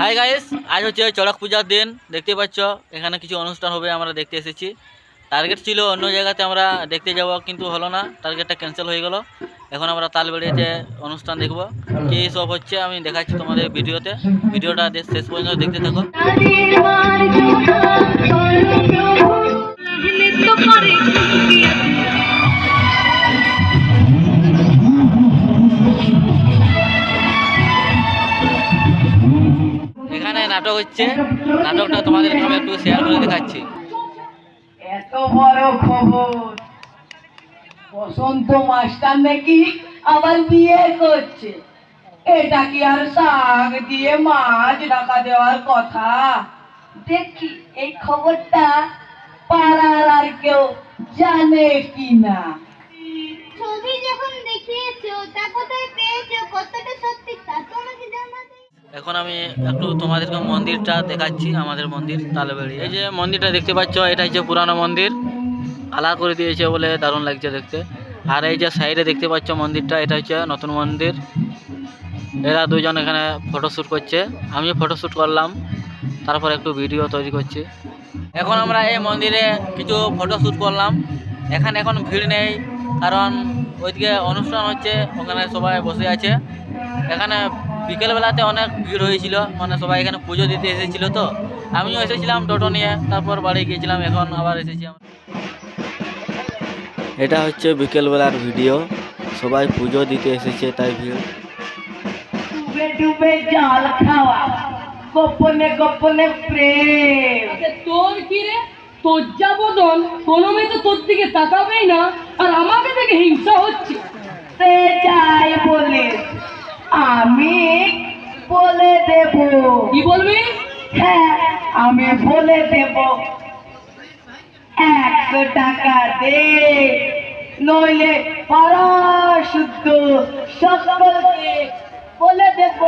Hi guys আজ হচ্ছে চড়ক পূজার দিন, দেখতে পাচ্ছ, এখানে কিছু অনুষ্ঠান হবে, আমরা দেখতে এসেছি। টার্গেট ছিল অন্য জায়গাতে আমরা দেখতে যাব, কিন্তু হলো না টার্গেটটা ক্যান্সেল হয়ে গেল। এখন আমরা তালবেড়িতে অনুষ্ঠান দেখব, কী সব হচ্ছে আমি দেখাচ্ছি তোমাদের ভিডিওতে। ভিডিওটা শেষ পর্যন্ত দেখতে থাকো। নাটক হচ্ছে। নাটকটা তোমাদেরকে আমি একটু শেয়ার করে দেখাচ্ছি। এত বড় খবর। বসন্ত মাস্টার নাকি আবার বিয়ে করছে। এটা কি আর শাক দিয়ে মাছ ঢাকা দেওয়ার কথা? দেখি এই খবরটা পাড়ার আর কেউ জানে কি না ছবি যখন দেখিয়েছো তা কোথায় পেয়েছ কতটা সত্যি তা তো আমাকে জানাতে এখন আমি একটু তোমাদেরকে মন্দিরটা দেখাচ্ছি, আমাদের মন্দির তালবেড়ি এই যে মন্দিরটা দেখতে পাচ্ছ, এটা হচ্ছে পুরানো মন্দির। কালার করে দিয়েছে বলে দারুণ লাগছে দেখতে। আর এই যে সাইডে দেখতে পাচ্ছ মন্দিরটা, এটা হচ্ছে নতুন মন্দির। এরা দুজন এখানে ফটোশ্যুট করছে। আমিও ফটোশ্যুট করলাম, তারপর একটু ভিডিও তৈরি করছি। এখন আমরা এই মন্দিরে কিছু ফটোশ্যুট করলাম। এখানে এখন ভিড় নেই, কারণ ওইদিকে অনুষ্ঠান হচ্ছে, ওখানে সবাই বসে আছে। এখানে বিকেলবেলাতে অনেক ভিড় হয়েছিল মানে সবাই এখানে পুজো দিতে এসেছিল তো। আমিও এসেছিলাম টোটো নিয়ে তারপর বাড়ি গিয়েছিলাম এখন আবার এসেছি এটা হচ্ছে বিকেলবেলার ভিডিও সবাই পুজো দিতে এসেছে তাই ভিড়। ডুবে ডুবে জল খাওয়া গোপনে গোপনে প্রেম। আচ্ছা, তোর কি রে? তোর যা বদন কোনো মেয়ে তো তোর দিকে তাকাবেই না আর আমাকে দেখে হিংসা হচ্ছে। সে যাই বলে আমি বলে দেব। কি বলবি? হ্যাঁ আমি বলে দেব। একশো টাকা দে নইলে পাড়া শুদ্ধ সকলকে বলে দেব।